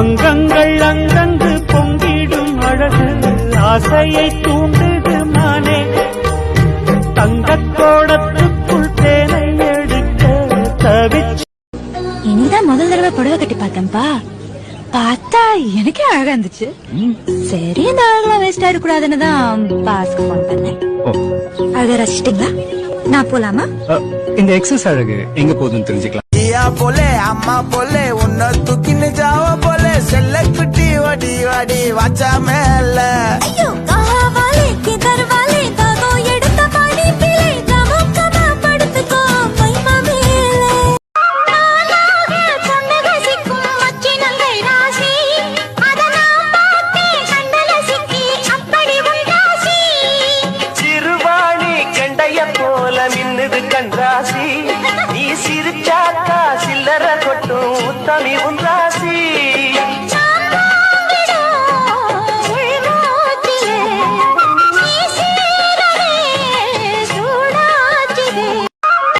அங்கங்கள் அங்கங்கு பொங்கிடும் அழகு ஆசையை தூண்டுடு மானே தங்கத்தோடத்துக்குள் தேனை எடுக்க தவிச்சு இனிதான் முதல் தடவை புடவை கட்டி பார்த்தேன்ப்பா. பார்த்தா எனக்கே அழகா இருந்துச்சு. சரி இந்த அழகெல்லாம் வேஸ்ட் ஆயிடக்கூடாதுன்னு தான் பாஸ்க்கு போன் பண்ணேன். அழகா ரசிச்சிட்டீங்களா? நான் போலாமா? இந்த எக்ஸஸ் அழகு எங்க போதும் தெரிஞ்சுக்கலாம். அம்மா போல உன்ன வடி வடி வாச்சா மேல. ஐயோ காவாலே கிதர்வாலே தாகோ எடுத்த பாடி பிள்ளை கமுக்கமா படுத்துக்கோ மைமா மேலே. நானாக சொன்னதை சிக்கும் மச்சினங்கை ராசி. அத நான் பார்த்தேன் கண்டல சிக்கி அப்படி உன் ராசி. சிறுவாணி கண்டைய போல மின்னுது கண்ராசி நீ சிரிச்சாக்கா சில்லற கொட்டும் உத்தமி உன்